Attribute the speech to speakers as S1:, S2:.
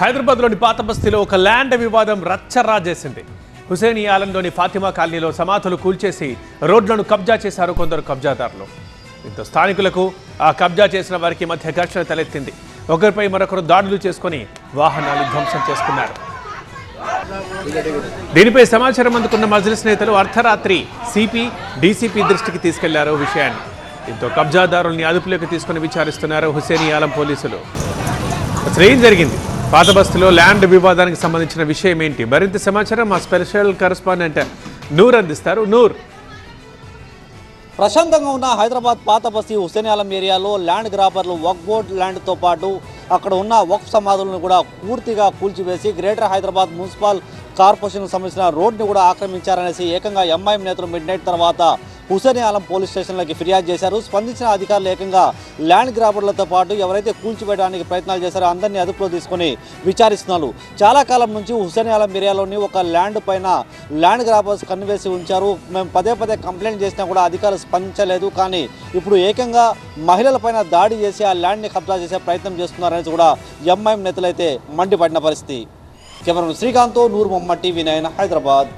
S1: హైదరాబాద్లోని పాత బస్తీలో ఒక ల్యాండ్ వివాదం రచ్చరాజేసింది. హుసేనియాలంలోని ఆలంలోని ఫాతిమా కాలనీలో సమాధులు కూల్చేసి రోడ్లను కబ్జా చేశారు కొందరు కబ్జాదారులు. దీంతో స్థానికులకు ఆ కబ్జా చేసిన వారికి మధ్య ఘర్షణ తలెత్తింది. ఒకరిపై మరొకరు దాడులు చేసుకుని వాహనాలు ధ్వంసం చేసుకున్నారు. దీనిపై సమాచారం అందుకున్న మజ్లిస్ నేతలు అర్ధరాత్రి సిపి డీసీపీ దృష్టికి తీసుకెళ్ళారు విషయాన్ని. దీంతో కబ్జాదారుల్ని అదుపులోకి తీసుకుని విచారిస్తున్నారు హుసేనియాలం ఆలం పోలీసులు. అసలు ఏం జరిగింది? పాత బస్తీలో ల్యాండ్ వివాదానికి సంబంధించిన విషయం ఏంటి? మరింత సమాచారం మా స్పెషల్ కరెస్పాండెంట్ నూర్ అందిస్తారు. నూర్.
S2: ప్రశాంతంగా ఉన్న హైదరాబాద్ పాత బస్తీ హుసేనాలం ఏరియాలో ల్యాండ్ గ్రాబర్లు వక్ బోర్డ్ ల్యాండ్తో పాటు అక్కడ ఉన్న వక్ఫ్ సమాధులను కూడా పూర్తిగా కూల్చివేసి గ్రేటర్ హైదరాబాద్ మున్సిపల్ కార్పొరేషన్కు సంబంధించిన రోడ్ని కూడా ఆక్రమించారనేసి ఏకంగా ఎంఐఎం నేతలు మిడ్ నైట్ తర్వాత హుసేన్ ఆలం పోలీస్ స్టేషన్లోకి ఫిర్యాదు చేశారు. స్పందించిన అధికారులు ఏకంగా ల్యాండ్ గ్రాబర్లతో పాటు ఎవరైతే కూల్చివేయడానికి ప్రయత్నాలు చేశారో అందరినీ అదుపులో తీసుకొని విచారిస్తున్నారు. చాలా కాలం నుంచి హుసేన్ ఆలం ఏరియాలోని ఒక ల్యాండ్ పైన ల్యాండ్ గ్రాబర్స్ కన్నువేసి ఉంచారు. మేము పదే పదే కంప్లైంట్ చేసినా కూడా అధికారులు స్పందించలేదు. కానీ ఇప్పుడు ఏకంగా మహిళలపైన దాడి చేసి ఆ ల్యాండ్ని కబ్జా చేసే ప్రయత్నం చేస్తున్నారనేది కూడా ఎంఐఎం నేతలైతే మండిపడిన పరిస్థితి. కెమెరా శ్రీకాంత్ నూరు మొహమ్మద్ టీవీ నైన్ హైదరాబాద్.